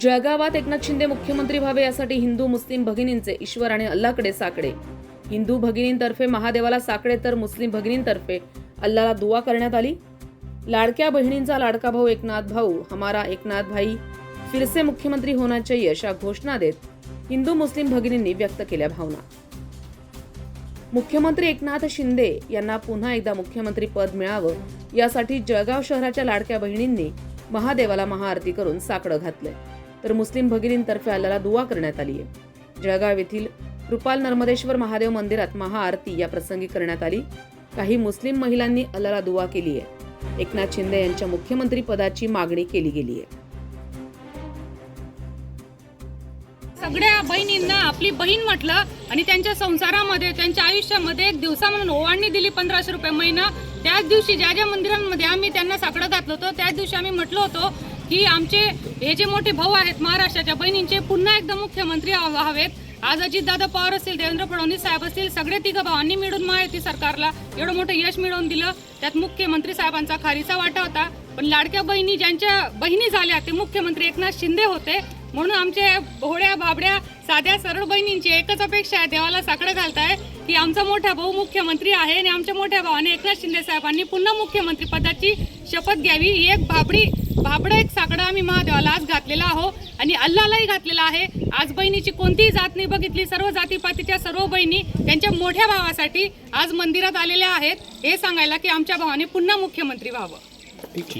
जळगावात एकनाथ शिंदे मुख्यमंत्री व्हावे यासाठी हिंदू मुस्लिम भगिनींचे ईश्वर आणि अल्लाकडे साकडे. हिंदू भगिनींतर्फे महादेवाला साकडे तर मुस्लिम भगिनींतर्फे अल्लाला दुवा करण्यात आली. लाडक्या बहिणींचा लाडका भाऊ एकनाथ भाऊ हमारा एकनाथ भाई फिरसे मुख्यमंत्री होना चाहिए अशा घोषणा देत हिंदू मुस्लिम भगिनींनी व्यक्त केल्या भावना. मुख्यमंत्री एकनाथ शिंदे यांना पुन्हा एकदा मुख्यमंत्री पद मिळावं यासाठी जळगाव शहराच्या लाडक्या बहिणींनी महादेवाला महाआरती करून साकडं घातलंय. तर मुस्लिम भगिनींतर्फे अल्लाला दुवा करण्यात आली आहे. जळगाव येथील कृपाल नर्मदेश्वर महादेव मंदिरात महाआरती या प्रसंगी करण्यात आली. काही मुस्लिम महिलांनी अल्लाला दुवा केली आहे. एकनाथ शिंदे यांच्या मुख्यमंत्री पदाची मागणी केली गेली आहे. सगळ्या बहिणींना आपली बहीण म्हटलं आणि त्यांच्या संसारामध्ये त्यांच्या आयुष्यामध्ये एक दिवसा म्हणून ओवाळणी दिली पंधराशे रुपये महिना. त्याच दिवशी ज्या ज्या मंदिरांमध्ये आम्ही त्यांना साकडं घातलं होतं त्याच दिवशी आम्ही म्हटलं होतो की आमचे हे जे मोठे भाऊ आहेत महाराष्ट्राच्या बहिणींचे पुन्हा एकदा मुख्यमंत्री हवेत. व्हावेत आज अजित दादा पवार असतील देवेंद्र फडणवीस साहेब असतील सगळे तिघं भावांनी मिळून महायुती सरकारला एवढं मोठं यश मिळवून दिलं. त्यात मुख्यमंत्री साहेबांचा खारीचा वाटा होता. पण लाडक्या बहिणी ज्यांच्या बहिणी झाल्या ते मुख्यमंत्री एकनाथ शिंदे होते. म्हणून आमच्या भोळ्या भाबड्या साध्या सरळ बहिणींची एकच अपेक्षा आहे देवाला साकडं घालताय की आमचा मोठा भाऊ मुख्यमंत्री आहे आणि आमच्या मोठ्या भावाने एकनाथ शिंदे साहेबांनी पुन्हा मुख्यमंत्री पदाची शपथ घ्यावी ही एक भाबडी भाबडं एक साकडं आम्ही महादेवाला आज घातलेला आहो आणि अल्लालाही घातलेला आहे. आज बहिणीची कोणतीही जात नाही बघितली सर्व जातीपातीच्या सर्व बहिणी त्यांच्या मोठ्या भावासाठी आज मंदिरात आलेल्या आहेत. हे सांगायला की आमच्या भावाने पुन्हा मुख्यमंत्री व्हावं. ठीक